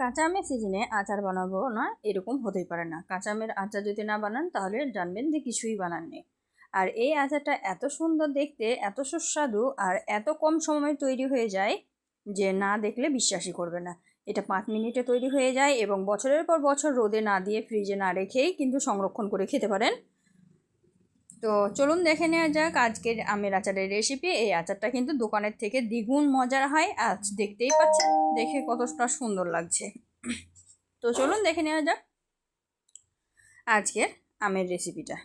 কাঁচা আমের সিজনে আচার বানাবো না, এরকম হতেই পারে না। কাঁচা আমের আচার যদি না বানান, তাহলে জানবেন যে কিছুই বানাননি আর এই আচারটা এত সুন্দর দেখতে, এত সুস্বাদু আর এত কম সময়ে তৈরি হয়ে যায় যে না দেখলে বিশ্বাসই করবে না। এটা পাঁচ মিনিটে তৈরি হয়ে যায় এবং বছরের পর বছর রোদে না দিয়ে ফ্রিজে না রেখেই কিন্তু সংরক্ষণ করে খেতে পারেন। তো চলুন দেখে নেওয়া যাক, আজকের আমের আচারের রেসিপি এই আচারটা কিন্তু দোকানের থেকে দ্বিগুণ মজার হয়, আজ দেখতেই পাচ্ছেন, দেখে কতটা সুন্দর লাগছে। তো চলুন দেখে নেওয়া যাক আজকের আমের রেসিপিটা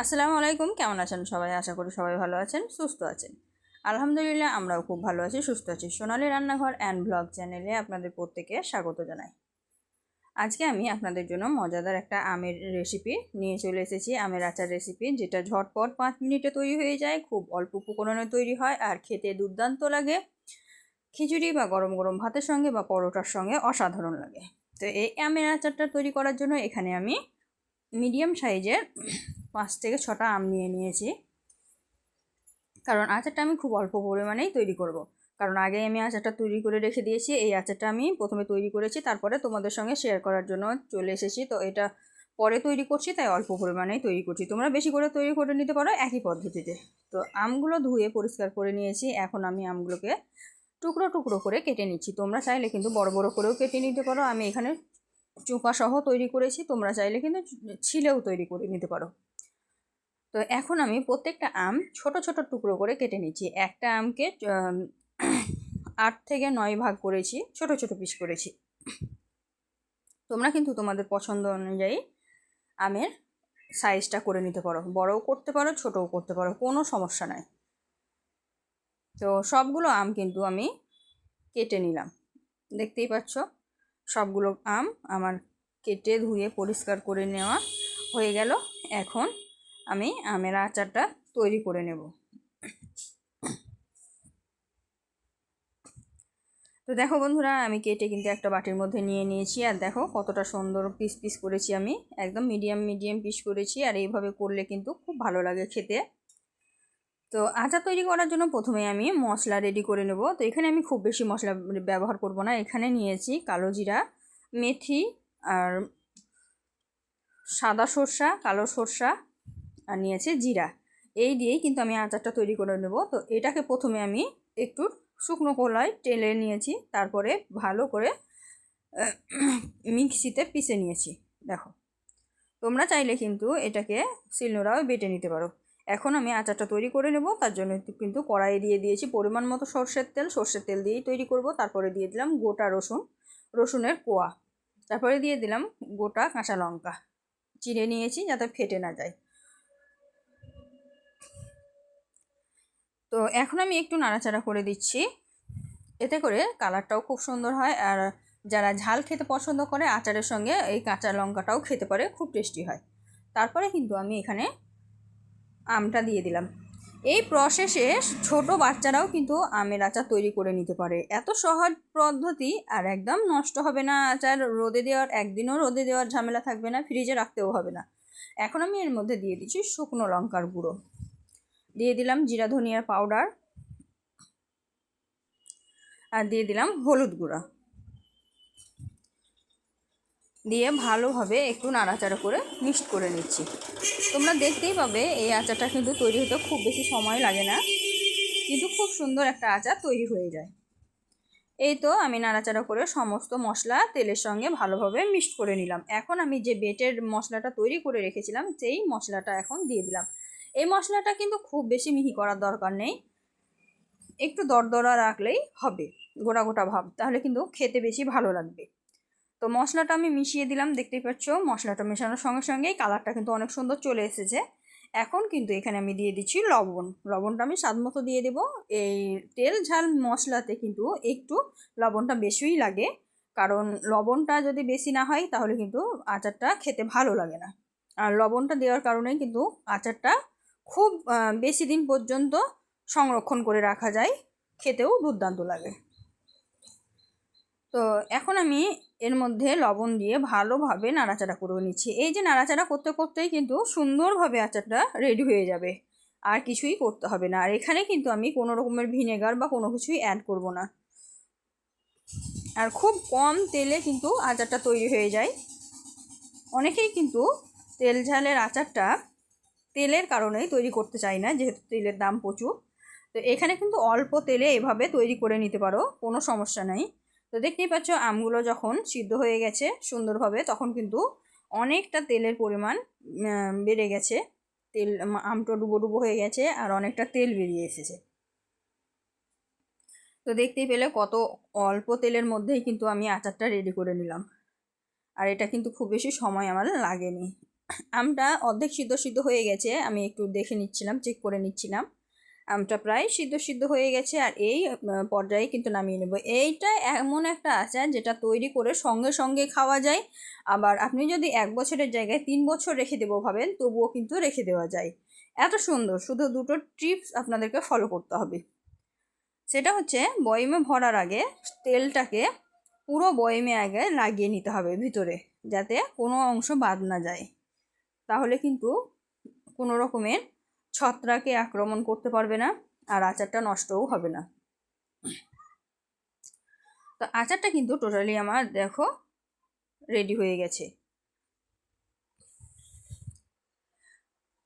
আসসালামু আলাইকুম, কেমন আছেন সবাই? আশা করি সবাই ভালো আছেন, সুস্থ আছেন। আলহামদুলিল্লাহ, আমরাও খুব ভালো আছি, সুস্থ আছি। সোনালি রান্নাঘর অ্যান্ড ব্লগ চ্যানেলে আপনাদের প্রত্যেকে স্বাগত জানাই। আজকে আমি আপনাদের জন্য মজাদার একটা আমের রেসিপি নিয়ে চলে এসেছি। আমের আচার রেসিপি যেটা ঝটপট পাঁচ মিনিটে তৈরি হয়ে যায়, খুব অল্প উপকরণে তৈরি হয় আর খেতে দুর্দান্ত লাগে। খিচুড়ি বা গরম গরম ভাতের সঙ্গে বা পরোটার সঙ্গে অসাধারণ লাগে। তো এই আমের আচারটা তৈরি করার জন্য এখানে আমি মিডিয়াম সাইজের পাঁচ থেকে ছটা আম নিয়ে নিয়েছি। কারণ আচারটা আমি খুব অল্প পরিমাণেই তৈরি করব। কারণ আগে আমি আচারটা তৈরি করে রেখে দিয়েছি, এই আচারটা আমি প্রথমে তৈরি করেছি, তারপরে তোমাদের সঙ্গে শেয়ার করার জন্য চলে এসেছি। তো এটা পরে তৈরি করছি, তাই অল্প পরিমাণেই তৈরি করছি। তোমরা বেশি করে তৈরি করে নিতে পারো একই পদ্ধতিতে। তো আমগুলো ধুয়ে পরিষ্কার করে নিয়েছি, এখন আমি আমগুলোকে টুকরো টুকরো করে কেটে নিচ্ছি। তোমরা চাইলে কিন্তু বড় বড় করেও কেটে নিতে পারো, আমি এখানে চোপা সহ তৈরি করেছি, তোমরা চাইলে কিন্তু ছিলেও তৈরি করে নিতে পারো। তো এখন আমি প্রত্যেকটা আম ছোট ছোট টুকরো করে কেটে নিচ্ছি। একটা আমকে আট থেকে নয় ভাগ করেছি, ছোট ছোট পিস করেছি। তোমরা কিন্তু তোমাদের পছন্দ অনুযায়ী আমের সাইজটা করে নিতে পারো। বড়ও করতে পারো, ছোটও করতে পারো, কোনো সমস্যা নাই। তো সবগুলো আম কিন্তু আমি কেটে নিলাম। দেখতেই পাচ্ছ, সবগুলো আম আমার কেটে ধুয়ে পরিষ্কার করে নেওয়া হয়ে গেল। এখন আমি আমের আচারটা তৈরি করে নেব। তো দেখো বন্ধুরা, আমি কেটে কিন্তু একটা বাটির মধ্যে নিয়ে নিয়েছি। আর দেখো কতটা সুন্দর পিস পিস করেছি আমি। একদম মিডিয়াম মিডিয়াম পিস করেছি। আর এইভাবে করলে কিন্তু খুব ভালো লাগে খেতে। তো আচার তৈরি করার জন্য প্রথমে আমি মশলা রেডি করে নেব। তো এখানে আমি খুব বেশি মশলা ব্যবহার করব না। এখানে নিয়েছি কালো জিরা, মেথি আর সাদা সর্ষা, কালো সর্ষা আর নিয়েছি জিরা। এই দিয়েই কিন্তু আমি আচারটা তৈরি করে নেব। তো এটাকে প্রথমে আমি একটু শুকনো কলায় টেলে নিয়েছি, তারপরে ভালো করে মিক্সিতে পিষে নিয়েছি। দেখো, তোমরা চাইলে কিন্তু এটাকে শিলনোড়াও বেটে নিতে পারো। এখন আমি আচারটা তৈরি করে নেব, তার জন্য কিন্তু কড়াই দিয়ে দিয়েছি পরিমাণ মতো সর্ষের তেল। সর্ষের তেল দিয়েই তৈরি করব। তারপরে দিয়ে দিলাম গোটা রসুন, রসুনের কোয়া। তারপরে দিয়ে দিলাম গোটা কাঁচা লঙ্কা। চিড়ে নিয়েছি যাতে ফেটে না যায়। তো এখন আমি একটু নাড়াচাড়া করে দিচ্ছি। এতে করে কালারটাও খুব সুন্দর হয় আর যারা ঝাল খেতে পছন্দ করে, আচারের সঙ্গে এই কাঁচা লঙ্কাটাও খেতে পারে, খুব টেস্টি হয়। তারপরে কিন্তু আমি এখানে আমটা দিয়ে দিলাম। এই প্রসেসে ছোট বাচ্চারাও কিন্তু আমের আচার তৈরি করে নিতে পারে। এত সহজ পদ্ধতি আর একদম নষ্ট হবে না আচার। রোদে দেওয়ার, একদিনও রোদে দেওয়ার ঝামেলা থাকবে না ফ্রিজে রাখতেও হবে না। এখন আমি এর মধ্যে দিয়ে দিচ্ছি শুকনো লঙ্কার গুঁড়ো। দিয়ে দিলাম জিরা, ধনিয়ার পাউডার আর দিয়ে দিলাম হলুদ গুঁড়া। দিয়ে ভালোভাবে একটু নাড়াচাড়া করে মিক্সড করে নিচ্ছি। তোমরা দেখতেই পাবে এই আচারটা কিন্তু তৈরি হতে খুব বেশি সময় লাগে না, কিন্তু খুব সুন্দর একটা আচার তৈরি হয়ে যায়। এই তো আমি নাড়াচাড়া করে সমস্ত মশলা তেলের সঙ্গে ভালোভাবে মিক্সড করে নিলাম। এখন আমি যে বেটের মশলাটা তৈরি করে রেখেছিলাম, সেই মশলাটা এখন দিয়ে দিলাম। এই মশলাটা কিন্তু খুব বেশি মিহি করার দরকার নেই। একটু দরদরা রাখলেই হবে, গোটা গোটা ভাব। তাহলে কিন্তু খেতে বেশি ভালো লাগবে। তো মশলাটা আমি মিশিয়ে দিলাম, দেখতেই পাচ্ছ? মশলাটা মেশানোর সঙ্গে সঙ্গেই কালারটা কিন্তু অনেক সুন্দর চলে এসেছে। এখন কিন্তু এখানে আমি দিয়ে দিচ্ছি লবণ। লবণটা আমি স্বাদ মতো দিয়ে দেবো। এই তেল ঝাল মশলাতে কিন্তু একটু লবণটা বেশিই লাগে। কারণ লবণটা যদি বেশি না হয়, তাহলে কিন্তু আচারটা খেতে ভালো লাগে না। আর লবণটা দেওয়ার কারণে কিন্তু আচারটা খুব বেশি দিন পর্যন্ত সংরক্ষণ করে রাখা যায়, খেতেও দুর্দান্ত লাগে। তো এখন আমি এর মধ্যে লবণ দিয়ে ভালোভাবে নাড়াচাড়া করে নিচ্ছি। এই যে নাড়াচাড়া করতে করতেই কিন্তু সুন্দরভাবে আচারটা রেডি হয়ে যাবে। আর কিছুই করতে হবে না। আর এখানে কিন্তু আমি কোনো রকমের ভিনেগার বা কোনো কিছুই অ্যাড করব না। আর খুব কম তেলে কিন্তু আচারটা তৈরি হয়ে যায়। অনেকেই কিন্তু তেল ঝালের আচারটা তেলের কারণেই তৈরি করতে চাই না, যেহেতু তেলের দাম প্রচুর। তো এখানে কিন্তু অল্প তেলে এভাবে তৈরি করে নিতে পারো, কোনো সমস্যা নেই। তো দেখতেই পাচ্ছ আমগুলো যখন সিদ্ধ হয়ে গেছে সুন্দরভাবে, তখন কিন্তু অনেকটা তেলের পরিমাণ বেড়ে গেছে। তেল আমটা ডুবো ডুবো হয়ে গেছে আর অনেকটা তেল বেরিয়ে এসেছে। তো দেখতেই পেলে কত অল্প তেলের মধ্যেই কিন্তু আমি আচারটা রেডি করে নিলাম। আর এটা কিন্তু খুব বেশি সময় আমার লাগেনি। আমটা অর্ধেক সিদ্ধ সিদ্ধ হয়ে গেছে, আমি একটু দেখে নিচ্ছিলাম চেক করে নিচ্ছিলাম। আমটা প্রায় সিদ্ধ সিদ্ধ হয়ে গেছে আর এই পর্যায়ে কিন্তু নামিয়ে নেব। এইটা এমন একটা আচার যেটা তৈরি করে সঙ্গে সঙ্গে খাওয়া যায়। আবার আপনি যদি এক বছরের জায়গায় তিন বছর রেখে দেবো ভাবেন, তবুও কিন্তু রেখে দেওয়া যায়। এত সুন্দর, শুধু দুটো টিপস আপনাদেরকে ফলো করতে হবে। সেটা হচ্ছে, বয়মে ভরার আগে তেলটাকে পুরো বয়মে আগে লাগিয়ে নিতে হবে ভিতরে, যাতে কোনো অংশ বাদ না যায়। তাহলে কিন্তু কোনো রকমের ছত্রাকে আক্রমণ করতে পারবে না আর আচারটা নষ্টও হবে না। তো আচারটা কিন্তু টোটালি আমার দেখো রেডি হয়ে গেছে।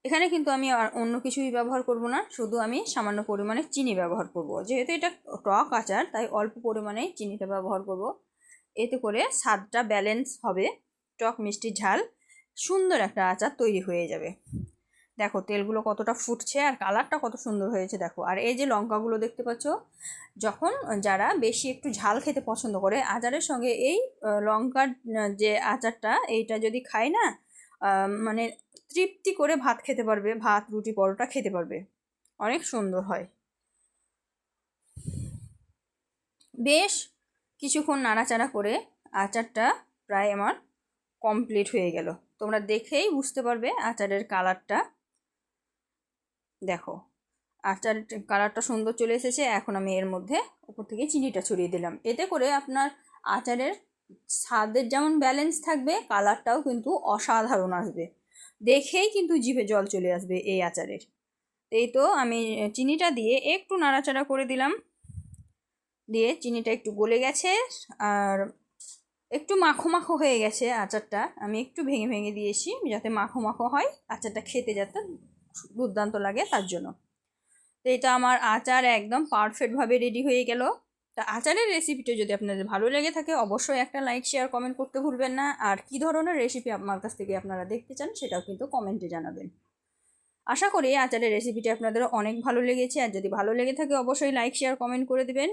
এখানে কিন্তু আমি আর অন্য কিছুই ব্যবহার করব না, শুধু আমি সামান্য পরিমাণে চিনি ব্যবহার করব। যেহেতু এটা টক আচার, তাই অল্প পরিমাণে চিনিটা ব্যবহার করব। এতে করে স্বাদটা ব্যালেন্স হবে, টক মিষ্টি ঝাল সুন্দর একটা আচার তৈরি হয়ে যাবে। দেখো, তেলগুলো কতটা ফুটছে আর কালারটা কত সুন্দর হয়েছে, দেখো। আর এই যে লঙ্কাগুলো দেখতে পাচ্ছ, যখন যারা বেশি একটু ঝাল খেতে পছন্দ করে, আচারের সঙ্গে এই লঙ্কার যে আচারটা, এইটা যদি খায় না মানে তৃপ্তি করে ভাত খেতে পারবে, ভাত, রুটি, পরোটা খেতে পারবে। অনেক সুন্দর হয়। বেশ কিছুক্ষণ নাড়াচাড়া করে আচারটা প্রায় আমার কমপ্লিট হয়ে গেল। তোমরা দেখেই বুঝতে পারবে আচারের কালারটা। দেখো, আচার কালারটা সুন্দর চলে এসেছে, এখন আমি এর মধ্যে উপর থেকে চিনিটা ছড়িয়ে দিলাম। এতে করে আপনার আচারের স্বাদের যেমন ব্যালেন্স থাকবে, কালারটাও কিন্তু অসাধারণ আসবে। দেখেই কিন্তু জিভে জল চলে আসবে এই আচারের। এই তো আমি চিনিটা দিয়ে একটু নাড়াচাড়া করে দিলাম। দিয়ে চিনিটা একটু গলে গেছে, আর একটু মাখো মাখো হয়ে গেছে আচারটা। আমি একটু ভেঙে ভেঙে দিয়েছি যাতে মাখো মাখো হয়, আচারটা খেতে যাতে দুর্দান্ত লাগে তার জন্য। তো এটা আমার আচার একদম পারফেক্টভাবে রেডি হয়ে গেল। তা আচারের রেসিপিটা যদি আপনাদের ভালো লেগে থাকে, অবশ্যই একটা লাইক শেয়ার কমেন্ট করতে ভুলবেন না। আর কি ধরনের রেসিপি আমার কাছ থেকে আপনারা দেখতে চান, সেটাও কিন্তু কমেন্টে জানাবেন। আশা করি আচারের রেসিপিটি আপনাদের অনেক ভালো লেগেছে। আর যদি ভালো লেগে থাকে, অবশ্যই লাইক শেয়ার কমেন্ট করে দেবেন।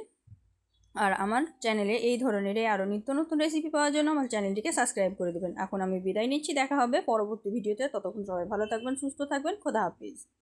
আর আমার চ্যানেলে এই ধরনের আরও নিত্য নতুন রেসিপি পাওয়ার জন্য আমার চ্যানেলটিকে সাবস্ক্রাইব করে দেবেন। এখন আমি বিদায় নিচ্ছি, দেখা হবে পরবর্তী ভিডিওতে ততক্ষণ সবাই ভালো থাকবেন, সুস্থ থাকবেন, খোদা হাফিজ।